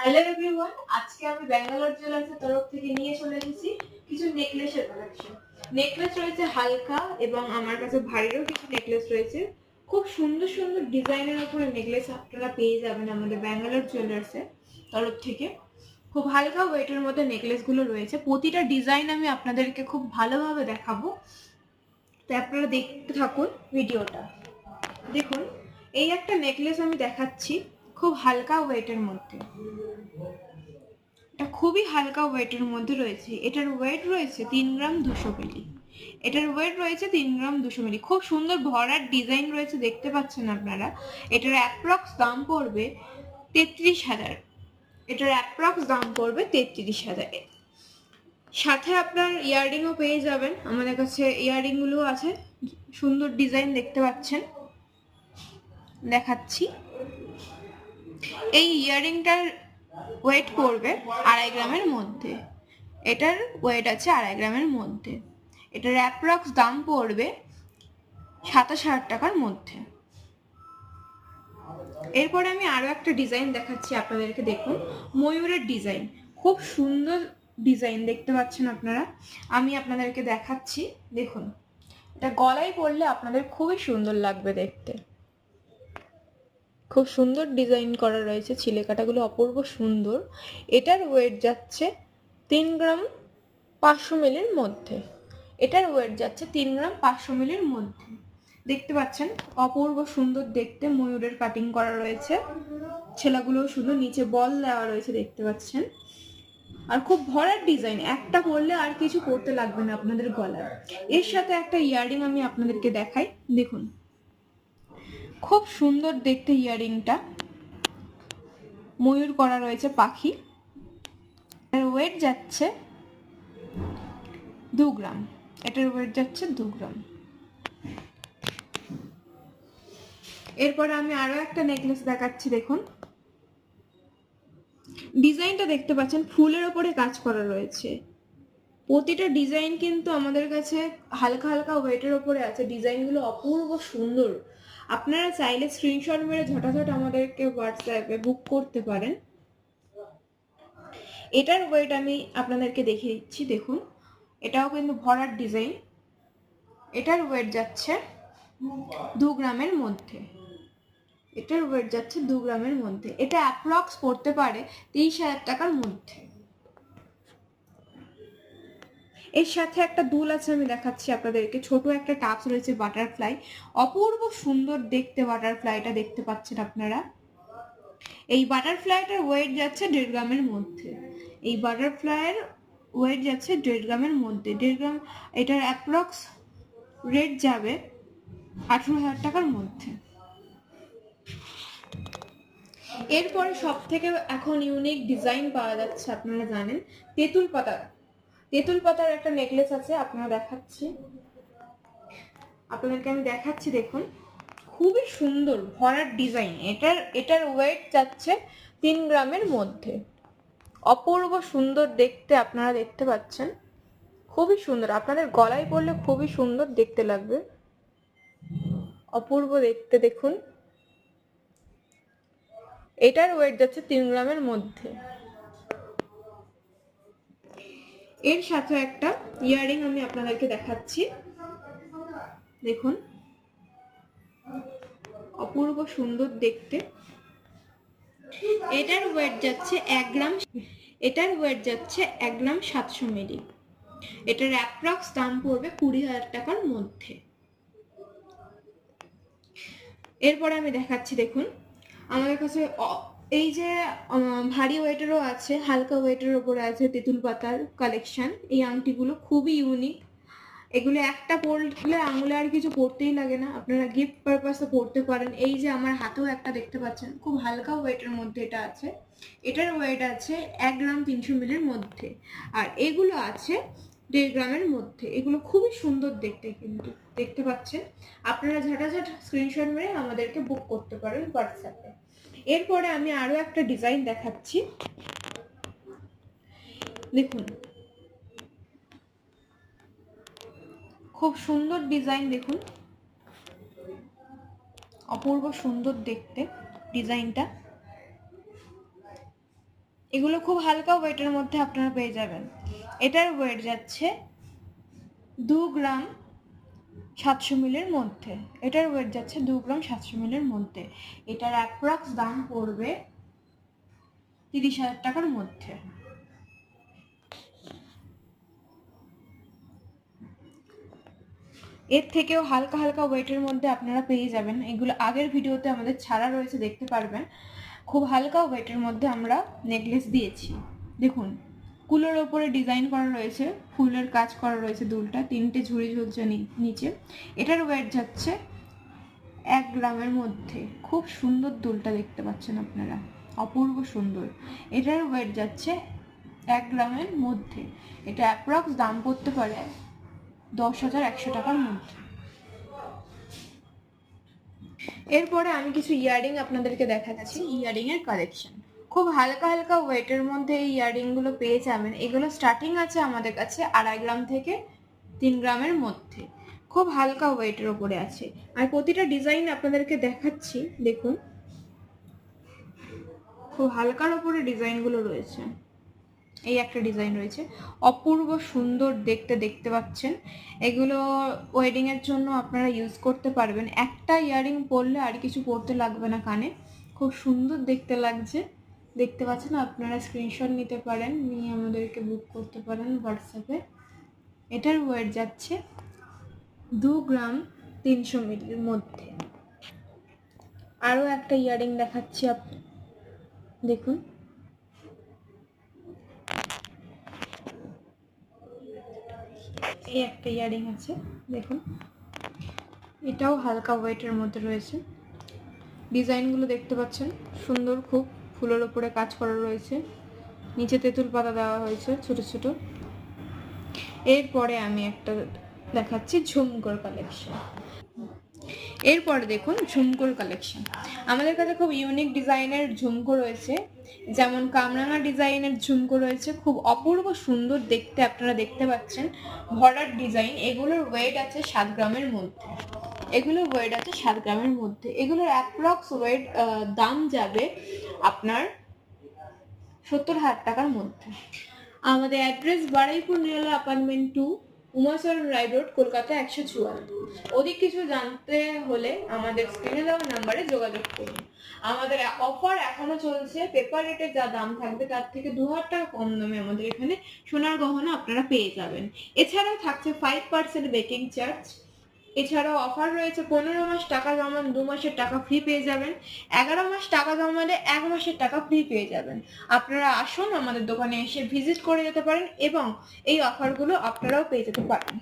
Hello everyone আজকে আমি ব্যাঙ্গালোর জুয়েলার্সের তরফ থেকে নিয়ে চলে এসেছি কিছু নেকলেসের কালেকশন নেকলেস রয়েছে হালকা এবং আমার কাছে ভারীরও কিছু নেকলেস রয়েছে। খুব সুন্দর সুন্দর ডিজাইনের উপরে নেকলেস আপনারা পেয়ে যাবেন আমাদের ব্যাঙ্গালোর জুয়েলার্সের তরফ থেকে। খুব হালকা ওয়েটের মধ্যে নেকলেসগুলো রয়েছে। প্রতিটা ডিজাইন আমি আপনাদেরকে খুব ভালোভাবে দেখাবো। তো আপনারা দেখতে থাকুন ভিডিওটা। দেখুন, এই একটা নেকলেস আমি দেখাচ্ছি। খুব হালকা ওয়েটের মধ্যে। এটা খুবই হালকা ওয়েটের মধ্যে রয়েছে। এটার ওয়েট রয়েছে তিন গ্রাম দুশো মিলি। এটার ওয়েট রয়েছে তিন গ্রাম দুশো মিলি। খুব সুন্দর ভরার ডিজাইন রয়েছে, দেখতে পাচ্ছেন আপনারা। এটার অ্যাপ্রক্স দাম পড়বে তেত্রিশ হাজার। এটার অ্যাপ্রক্স দাম পড়বে তেত্রিশ হাজার। সাথে আপনার ইয়াররিংও পেয়ে যাবেন। আমাদের কাছে ইয়াররিংগুলো আছে। সুন্দর ডিজাইন দেখতে পাচ্ছেন। দেখাচ্ছি। এই ইয়াররিংটার ওয়েট পড়বে আড়াই গ্রামের মধ্যে। এটার ওয়েট আছে আড়াই গ্রামের মধ্যে। এটার অ্যাপ্রক্স দাম পড়বে সাতাশ হাজার টাকার মধ্যে। এরপরে আমি আরও একটা ডিজাইন দেখাচ্ছি, আপনাদেরকে দেখুন। ময়ূরের ডিজাইন খুব সুন্দর ডিজাইন দেখতে পাচ্ছেন আপনারা। আমি আপনাদেরকে দেখাচ্ছি, দেখুন। এটা গলায় পরলে আপনাদের খুবই সুন্দর লাগবে দেখতে। খুব সুন্দর ডিজাইন করা রয়েছে চিলেকাটাগুলো অপূর্ব সুন্দর। এটার ওয়েট যাচ্ছে তিন গ্রাম পাঁচশো মিলির মধ্যে। এটার ওয়েট যাচ্ছে তিন গ্রাম পাঁচশো মিলির মধ্যে। দেখতে পাচ্ছেন, অপূর্ব সুন্দর দেখতে ময়ূরের কাটিং করা রয়েছে। ছেলাগুলো সুন্দর নিচে বল দেওয়া রয়েছে, দেখতে পাচ্ছেন। আর খুব ভরার ডিজাইন একটা পরলে আর কিছু করতে লাগবে না আপনাদের গলায়। এর সাথে একটা ইয়ারিং আমি আপনাদেরকে দেখাই, দেখুন। খুব সুন্দর দেখতে ইয়ারিংটা। ময়ূর করা রয়েছে পাখি। এর ওয়েট যাচ্ছে দু গ্রাম। এটার ওয়েট যাচ্ছে দু গ্রাম। এরপরে আমি আরও একটা নেকলেস দেখাচ্ছি, দেখুন। ডিজাইনটা দেখতে পাচ্ছেন, ফুলের ওপরে কাজ করা রয়েছে। প্রতিটা ডিজাইন কিন্তু আমাদের কাছে হালকা হালকা ওয়েটের ওপরে আছে। ডিজাইনগুলো অপূর্ব সুন্দর। আপনারা চাইলে স্ক্রিনশট মেরে ঝটাঝট আমাদেরকে হোয়াটসঅ্যাপে বুক করতে পারেন। এটার ওয়েট আমি আপনাদেরকে দেখিয়ে দিচ্ছি, দেখুন। এটাও কিন্তু ভরার ডিজাইন এটার ওয়েট যাচ্ছে দু গ্রামের মধ্যে। এটার ওয়েট যাচ্ছে দু গ্রামের মধ্যে। এটা অ্যাপ্রক্স পড়তে পারে তিরিশ হাজার টাকার মধ্যে। এর সাথে একটা দুল আছে, আমি দেখাচ্ছি আপনাদেরকে। ছোট একটা টাপস রয়েছে বাটারফ্লাই অপূর্ব সুন্দর দেখতে বাটারফ্লাইটা দেখতে পাচ্ছেন আপনারা। এই বাটারফ্লাইটার ওয়েট যাচ্ছে দেড় গ্রামের মধ্যে। এই বাটারফ্লাইয়ের ওয়েট যাচ্ছে দেড় গ্রামের মধ্যে। দেড় গ্রাম, এটার অ্যাপ্রক্স রেট যাবে আঠেরো হাজার টাকার মধ্যে। এরপরে সব থেকে এখন ইউনিক ডিজাইন পাওয়া যাচ্ছে, আপনারা জানেন, তেঁতুল পাতা। তেঁতুল পাতার একটা নেকলেস আছে, আপনারা দেখাচ্ছি। আপনাদেরকে আমি দেখাচ্ছি, দেখুন। খুবই সুন্দর ভরার ডিজাইন এটার এটার ওয়েট যাচ্ছে তিন গ্রামের মধ্যে। অপূর্ব সুন্দর দেখতে আপনারা দেখতে পাচ্ছেন। খুবই সুন্দর। আপনাদের গলায় পড়লে খুবই সুন্দর দেখতে লাগবে। অপূর্ব দেখতে দেখুন। এটার ওয়েট যাচ্ছে তিন গ্রামের মধ্যে। এর সাথে একটা ইয়ারিং আমি আপনাদেরকে দেখাচ্ছি। দেখুন। অপূর্ব সুন্দর দেখতে। এটার ওয়েট যাচ্ছে এক গ্রাম এটার ওয়েট যাচ্ছে এক গ্রাম সাতশো মিলি। এটার অ্যাপ্রক্স দাম পড়বে কুড়ি হাজার টাকার মধ্যে। এরপরে আমি দেখাচ্ছি, দেখুন। আমাদের কাছে এই যে ভারী ওয়েটেরও আছে, হালকা ওয়েটের ওপরে আছে তেঁতুল পাতার কালেকশন এই আংটিগুলো খুবই ইউনিক এগুলো একটা পরলে আঙুলে আর কিছু পরতেই লাগে না। আপনারা গিফট পারপাসে পরতে পারেন। এই যে, আমার হাতেও একটা দেখতে পাচ্ছেন, খুব হালকা ওয়েটের মধ্যে এটা আছে। এটার ওয়েট আছে এক গ্রাম তিনশো মিলের মধ্যে। আর এগুলো আছে দেড় গ্রামের মধ্যে। এগুলো খুবই সুন্দর দেখতে কিন্তু, দেখতে পাচ্ছেন। আপনারা ঝাঁটাঝাট স্ক্রিনশট মেরে আমাদেরকে বুক করতে পারেন হোয়াটসঅ্যাপে এরপরে আমি আরও একটা ডিজাইন দেখাচ্ছি। দেখুন। খুব সুন্দর ডিজাইন দেখুন। অপূর্ব সুন্দর দেখতে ডিজাইনটা। এগুলো খুব হালকা ওয়েটের মধ্যে আপনারা পেয়ে যাবেন। এটার ওয়েট যাচ্ছে দু গ্রাম সাতশো মিলের মধ্যে। এটার ওয়েট যাচ্ছে দু গ্রাম সাতশো মিলের মধ্যে। এটার অ্যাপ্রক্স দাম পড়বে তিরিশ হাজার টাকার মধ্যে। এর থেকেও হালকা হালকা ওয়েটের মধ্যে আপনারা পেয়ে যাবেন। এগুলো আগের ভিডিওতে আমাদের ছাড়া রয়েছে, দেখতে পারবেন। খুব হালকা ওয়েটের মধ্যে আমরা নেকলেস দিয়েছি। দেখুন। কুলোর ওপরে ডিজাইন করা রয়েছে, ফুলের কাজ করা রয়েছে দুলটা, তিনটে ঝুড়ি ঝুলছে নিচে। এটার ওয়েট যাচ্ছে এক গ্রামের মধ্যে। খুব সুন্দর দুলটা দেখতে পাচ্ছেন আপনারা, অপূর্ব সুন্দর। এটার ওয়েট যাচ্ছে এক গ্রামের মধ্যে। এটা অ্যাপ্রক্স দাম পড়তে পারে দশ হাজার একশো টাকার মধ্যে। এরপরে আমি কিছু ইয়ারিং আপনাদেরকে দেখাচ্ছি ইয়ারিং এর কালেকশন খুব হালকা হালকা ওয়েটের মধ্যে এই ইয়ারিংগুলো পেয়ে যাবেন। এগুলো স্টার্টিং আছে আমাদের কাছে আড়াই গ্রাম থেকে তিন গ্রামের মধ্যে। খুব হালকা ওয়েটের ওপরে আছে। আর প্রতিটা ডিজাইন আপনাদেরকে দেখাচ্ছি, দেখুন। খুব হালকার ওপরে ডিজাইনগুলো রয়েছে। এই একটা ডিজাইন রয়েছে। অপূর্ব সুন্দর দেখতে দেখতে পাচ্ছেন। এগুলো ওয়েডিং এর জন্য আপনারা ইউজ করতে পারবেন। একটা ইয়ারিং পরলে আর কিছু পরতে লাগবে না কানে। খুব সুন্দর দেখতে লাগছে। দেখতে পাচ্ছেন, আপনারা স্ক্রিনশট নিতে পারেন, নিয়ে আমাদেরকে বুক করতে পারেন হোয়াটসঅ্যাপে এটার ওয়েট যাচ্ছে দু গ্রাম তিনশো মিলির মধ্যে। আরও একটা ইয়ারিং দেখাচ্ছি আপ দেখুন। এই একটা ইয়ারিং আছে, দেখুন। এটাও হালকা ওয়েটের মধ্যে রয়েছে। ডিজাইনগুলো দেখতে পাচ্ছেন, সুন্দর, খুব ফুলের ওপরে কাজ করা রয়েছে। নিচে তেঁতুল পাতা দেওয়া হয়েছে ছোট ছোট। এরপরে আমি একটা দেখাচ্ছি ঝুমকোর কালেকশন এরপরে দেখুন ঝুমকোর কালেকশন আমাদের কাছে খুব ইউনিক ডিজাইনের ঝুমকো রয়েছে। যেমন কামরাঙা ডিজাইনের ঝুমকো রয়েছে। খুব অপূর্ব সুন্দর দেখতে আপনারা দেখতে পাচ্ছেন। ভরার ডিজাইন এগুলোর ওয়েট আছে সাত গ্রামের মধ্যে। এগুলোর ওয়েট আছে সাত গ্রামের মধ্যে। এগুলোর অ্যাপ্রক্স ওয়েট দাম যাবে আপনার সত্তর হাজার টাকার মধ্যে। আমাদের address Baruipur Nirala apartment two Umacharan Roy road Kolkata একশো চুয়ান্ন অধিক কিছু জানতে হলে আমাদের স্ক্রিনে দেওয়া নাম্বারে যোগাযোগ করুন। আমাদের অফার এখনও চলছে পেপার রেটের যা দাম থাকবে তার থেকে দু হাজার টাকা কম দামে আমাদের এখানে সোনার গহনা আপনারা পেয়ে যাবেন। এছাড়াও থাকছে ফাইভ পার্সেন্ট বেকিং চার্জ এছাড়াও অফার রয়েছে পনেরো মাস টাকা জমান, দু মাসের টাকা ফ্রি পেয়ে যাবেন। এগারো মাস টাকা জমালে এক মাসের টাকা ফ্রি পেয়ে যাবেন। আপনারা আসুন আমাদের দোকানে এসে ভিজিট করে যেতে পারেন এবং এই অফারগুলো আপনারাও পেয়ে যেতে পারেন।